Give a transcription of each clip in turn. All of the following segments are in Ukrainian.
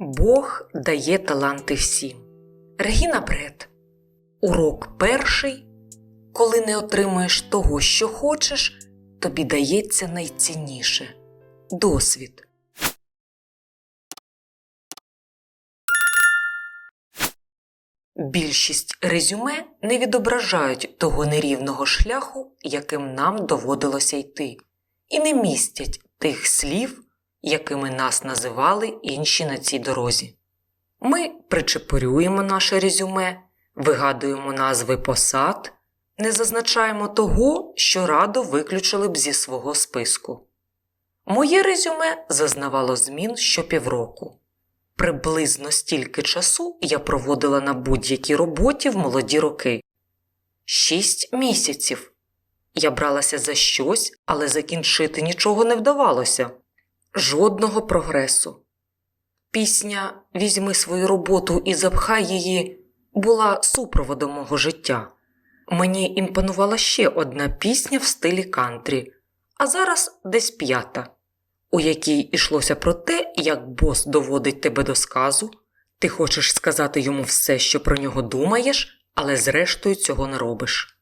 Бог дає таланти всім. Регіна Бред. Урок перший. Коли не отримуєш того, що хочеш, тобі дається найцінніше досвід. Більшість резюме не відображають того нерівного шляху, яким нам доводилося йти, і не містять тих слів, якими нас називали інші на цій дорозі. Ми причепурюємо наше резюме, вигадуємо назви посад, не зазначаємо того, що радо виключили б зі свого списку. Моє резюме зазнавало змін щопівроку. Приблизно стільки часу я проводила на будь-якій роботі в молоді роки. Шість місяців. Я бралася за щось, але закінчити нічого не вдавалося. Жодного прогресу. Пісня Візьми свою роботу і запхай її була супроводом мого життя. Мені імпонувала ще одна пісня в стилі кантрі, а зараз десь п'ята, у якій ішлося про те, як бос доводить тебе до сказу, ти хочеш сказати йому все, що про нього думаєш, але зрештою цього не робиш.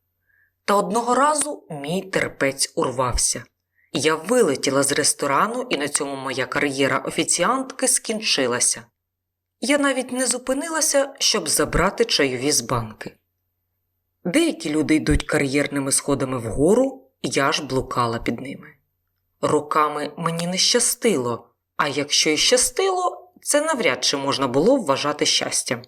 Та одного разу мій терпець урвався. Я вилетіла з ресторану, і на цьому моя кар'єра офіціантки скінчилася. Я навіть не зупинилася, щоб забрати чайові з банки. Деякі люди йдуть кар'єрними сходами вгору, я ж блукала під ними. Роками мені не щастило, а якщо й щастило, це навряд чи можна було вважати щастям.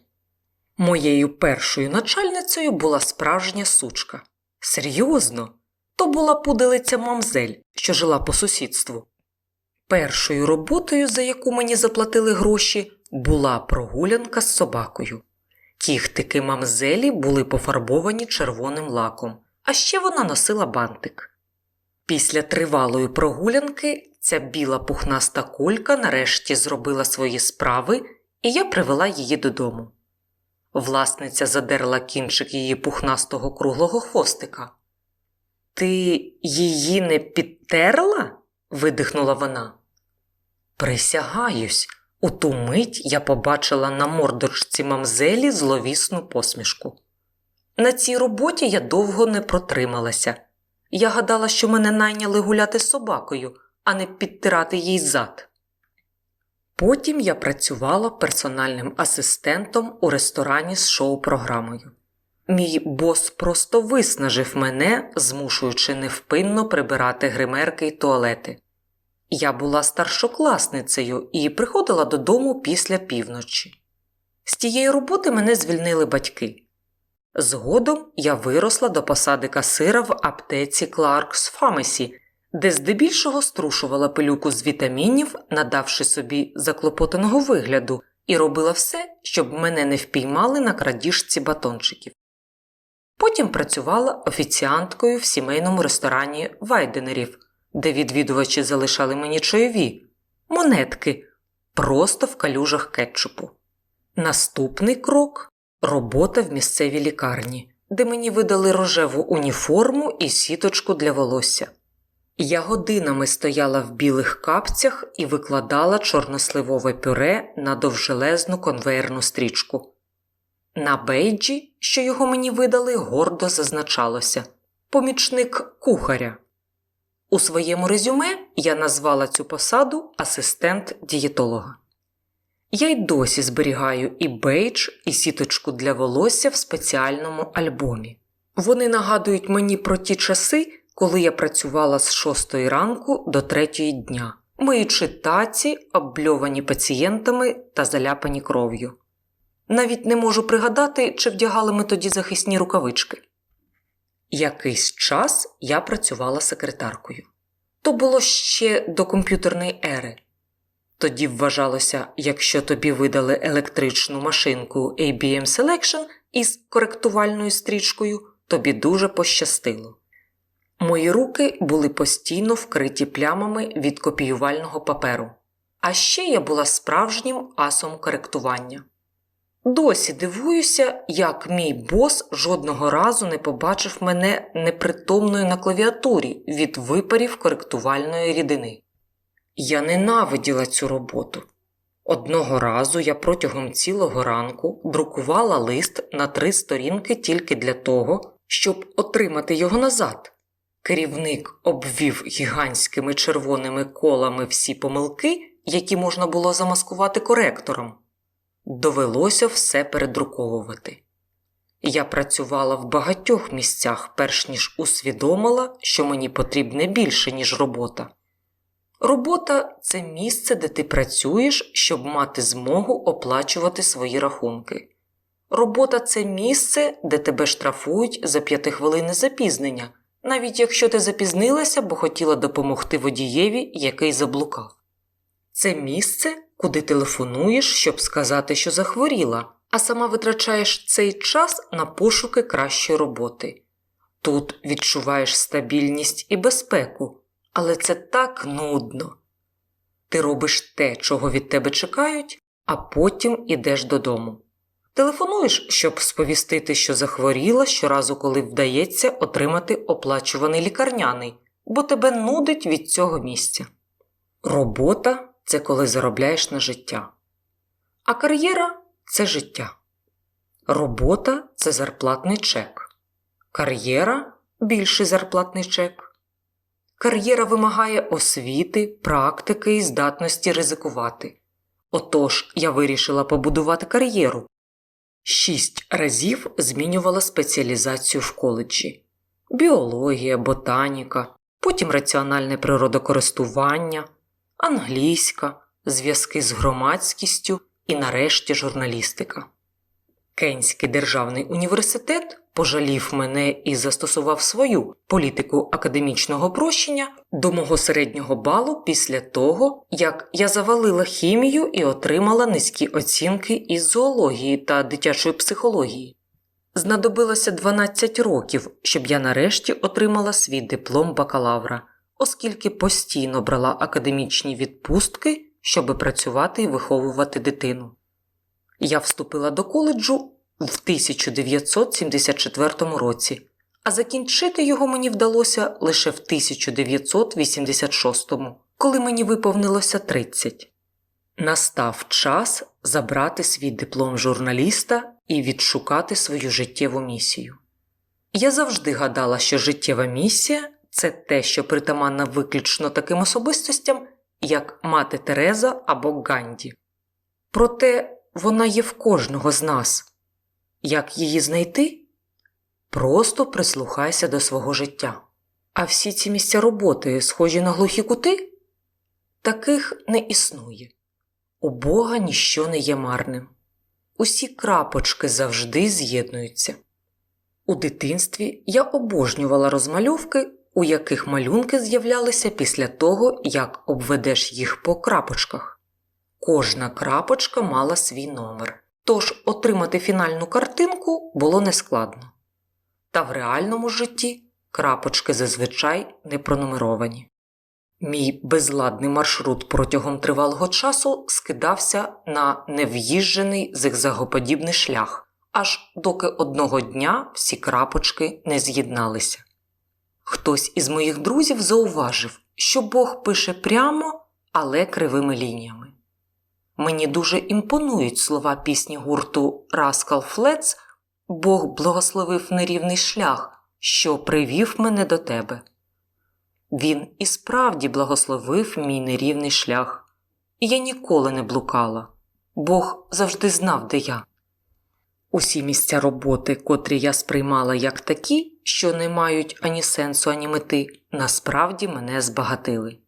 Моєю першою начальницею була справжня сучка. Серйозно, то була пуделиця мамзель, що жила по сусідству. Першою роботою, за яку мені заплатили гроші, була прогулянка з собакою. Кіхтики мамзелі були пофарбовані червоним лаком, а ще вона носила бантик. Після тривалої прогулянки ця біла пухнаста кулька нарешті зробила свої справи, і я привела її додому. Власниця задерла кінчик її пухнастого круглого хвостика. Ти її не підтерла? видихнула вона. Присягаюсь, у ту мить я побачила на мордочці мамзелі зловісну посмішку. На цій роботі я довго не протрималася. Я гадала, що мене найняли гуляти з собакою, а не підтирати їй зад. Потім я працювала персональним асистентом у ресторані з шоу-програмою. Мій бос просто виснажив мене, змушуючи невпинно прибирати гримерки й туалети. Я була старшокласницею і приходила додому після півночі. З тієї роботи мене звільнили батьки. Згодом я виросла до посади касира в аптеці Clark's Pharmacy, де здебільшого струшувала пилюку з вітамінів, надавши собі заклопотаного вигляду, і робила все, щоб мене не впіймали на крадіжці батончиків. Потім працювала офіціанткою в сімейному ресторані Вайденерів, де відвідувачі залишали мені чайові, монетки, просто в калюжах кетчупу. Наступний крок робота в місцевій лікарні, де мені видали рожеву уніформу і сіточку для волосся. Я годинами стояла в білих капцях і викладала чорносливове пюре на довжелезну конвейерну стрічку. На бейджі, що його мені видали, гордо зазначалося помічник кухаря. У своєму резюме я назвала цю посаду асистент дієтолога. Я й досі зберігаю і бейдж, і сіточку для волосся в спеціальному альбомі. Вони нагадують мені про ті часи, коли я працювала з 6 ранку до 3 дня, миючи таці, обльовані пацієнтами та заляпані кров'ю. Навіть не можу пригадати, чи вдягали ми тоді захисні рукавички. Якийсь час я працювала секретаркою. То було ще до комп'ютерної ери. Тоді вважалося, якщо тобі видали електричну машинку ABM Selection із коректувальною стрічкою, тобі дуже пощастило. Мої руки були постійно вкриті плямами від копіювального паперу, а ще я була справжнім асом коректування. Досі дивуюся, як мій бос жодного разу не побачив мене непритомною на клавіатурі від випарів коректувальної рідини. Я ненавиділа цю роботу. Одного разу я протягом цілого ранку друкувала лист на три сторінки тільки для того, щоб отримати його назад. Керівник обвів гігантськими червоними колами всі помилки, які можна було замаскувати коректором. Довелося все передруковувати. Я працювала в багатьох місцях, перш ніж усвідомила, що мені потрібне більше, ніж робота. Робота це місце, де ти працюєш, щоб мати змогу оплачувати свої рахунки. Робота це місце, де тебе штрафують за п'ятихвилинне запізнення, навіть якщо ти запізнилася, бо хотіла допомогти водієві, який заблукав. Це місце, куди телефонуєш, щоб сказати, що захворіла, а сама витрачаєш цей час на пошуки кращої роботи. Тут відчуваєш стабільність і безпеку, але це так нудно. Ти робиш те, чого від тебе чекають, а потім ідеш додому. Телефонуєш, щоб сповістити, що захворіла щоразу, коли вдається отримати оплачуваний лікарняний, бо тебе нудить від цього місця. Робота це коли заробляєш на життя, а кар'єра це життя. Робота це зарплатний чек, кар'єра більший зарплатний чек. Кар'єра вимагає освіти, практики і здатності ризикувати. Отож, я вирішила побудувати кар'єру. Шість разів змінювала спеціалізацію в коледжі: біологія, ботаніка, потім раціональне природокористування, англійська, зв'язки з громадськістю і нарешті журналістика. Кенський державний університет пожалів мене і застосував свою політику академічного прощення до мого середнього балу після того, як я завалила хімію і отримала низькі оцінки із зоології та дитячої психології. Знадобилося 12 років, щоб я нарешті отримала свій диплом бакалавра, оскільки постійно брала академічні відпустки, щоби працювати і виховувати дитину. Я вступила до коледжу в 1974 році, а закінчити його мені вдалося лише в 1986, коли мені виповнилося 30. Настав час забрати свій диплом журналіста і відшукати свою життєву місію. Я завжди гадала, що життєва місія це те, що притаманна виключно таким особистостям, як мати Тереза або Ганді. Проте вона є в кожного з нас. Як її знайти? Просто прислухайся до свого життя. А всі ці місця роботи схожі на глухі кути? Таких не існує. У Бога ніщо не є марним. Усі крапочки завжди з'єднуються. У дитинстві я обожнювала розмальовки, у яких малюнки з'являлися після того, як обведеш їх по крапочках. Кожна крапочка мала свій номер, тож отримати фінальну картинку було нескладно. Та в реальному житті крапочки зазвичай не пронумеровані. Мій безладний маршрут протягом тривалого часу скидався на нев'їжджений зигзагоподібний шлях, аж доки одного дня всі крапочки не з'єдналися. Хтось із моїх друзів зауважив, що Бог пише прямо, але кривими лініями. Мені дуже імпонують слова пісні гурту Раскал Флец Бог благословив нерівний шлях, що привів мене до тебе. Він і справді благословив мій нерівний шлях, і я ніколи не блукала. Бог завжди знав, де я. Усі місця роботи, котрі я сприймала як такі, що не мають ані сенсу, ані мети, насправді мене збагатили.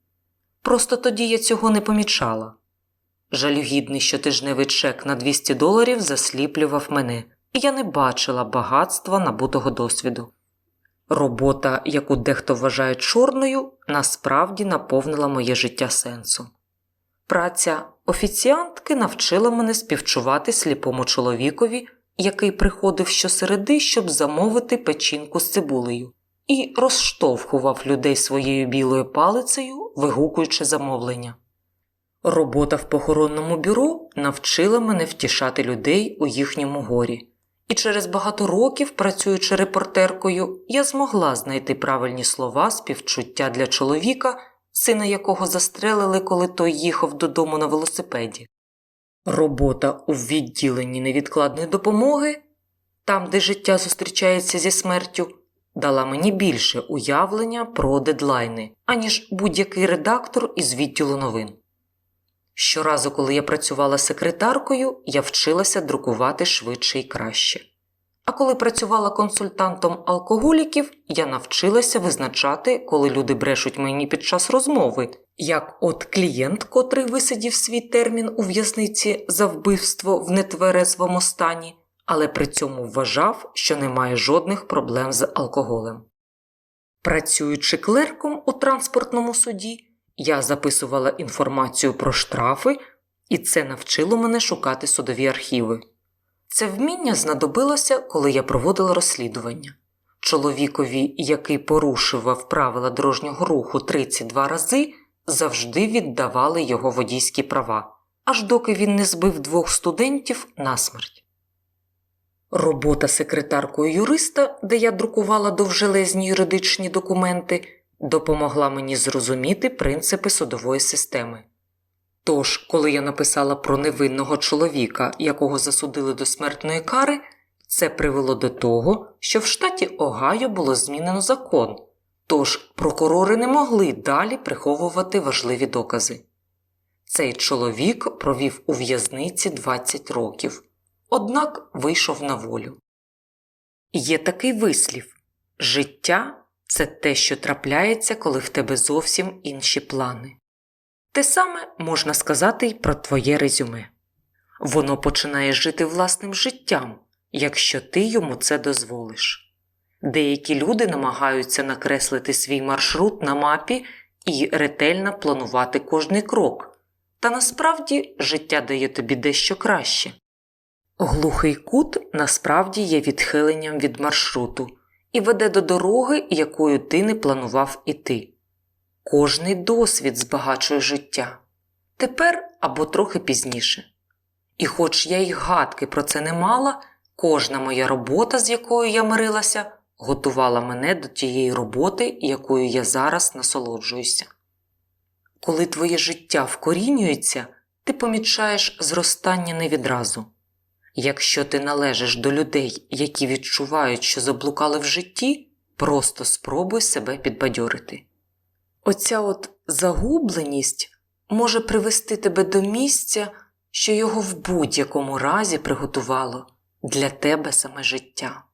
Просто тоді я цього не помічала. Жалюгідний щотижневий чек на 200 доларів засліплював мене, і я не бачила багатства набутого досвіду. Робота, яку дехто вважає чорною, насправді наповнила моє життя сенсом. Праця офіціантки навчила мене співчувати сліпому чоловікові, який приходив щосереди, щоб замовити печінку з цибулею, і розштовхував людей своєю білою палицею, вигукуючи замовлення. Робота в похоронному бюро навчила мене втішати людей у їхньому горі, і через багато років, працюючи репортеркою, я змогла знайти правильні слова співчуття для чоловіка, сина якого застрелили, коли той їхав додому на велосипеді. Робота у відділенні невідкладної допомоги, там, де життя зустрічається зі смертю, дала мені більше уявлення про дедлайни, аніж будь-який редактор із відділу новин. Щоразу, коли я працювала секретаркою, я вчилася друкувати швидше і краще. А коли працювала консультантом алкоголіків, я навчилася визначати, коли люди брешуть мені під час розмови, як от клієнт, котрий висидів свій термін у в'язниці за вбивство в нетверезвому стані, але при цьому вважав, що немає жодних проблем з алкоголем. Працюючи клерком у транспортному суді, я записувала інформацію про штрафи, і це навчило мене шукати судові архіви. Це вміння знадобилося, коли я проводила розслідування. Чоловікові, який порушував правила дорожнього руху 32 рази, завжди віддавали його водійські права, аж доки він не збив двох студентів насмерть. Робота секретаркою юриста, де я друкувала довжелезні юридичні документи, допомогла мені зрозуміти принципи судової системи. Тож, коли я написала про невинного чоловіка, якого засудили до смертної кари, це привело до того, що в штаті Огайо було змінено закон, тож прокурори не могли далі приховувати важливі докази. Цей чоловік провів у в'язниці 20 років, однак вийшов на волю. Є такий вислів життя це те, що трапляється, коли в тебе зовсім інші плани. Те саме можна сказати й про твоє резюме. Воно починає жити власним життям, якщо ти йому це дозволиш. Деякі люди намагаються накреслити свій маршрут на мапі і ретельно планувати кожний крок, та насправді життя дає тобі дещо краще. Глухий кут насправді є відхиленням від маршруту і веде до дороги, якою ти не планував іти. Кожний досвід збагачує життя тепер або трохи пізніше. І хоч я й гадки про це не мала, кожна моя робота, з якою я мирилася, готувала мене до тієї роботи, якою я зараз насолоджуюся. Коли твоє життя вкорінюється, ти помічаєш зростання не відразу. Якщо ти належиш до людей, які відчувають, що заблукали в житті, просто спробуй себе підбадьорити. Оця от загубленість може привести тебе до місця, що його в будь-якому разі приготувало для тебе саме життя.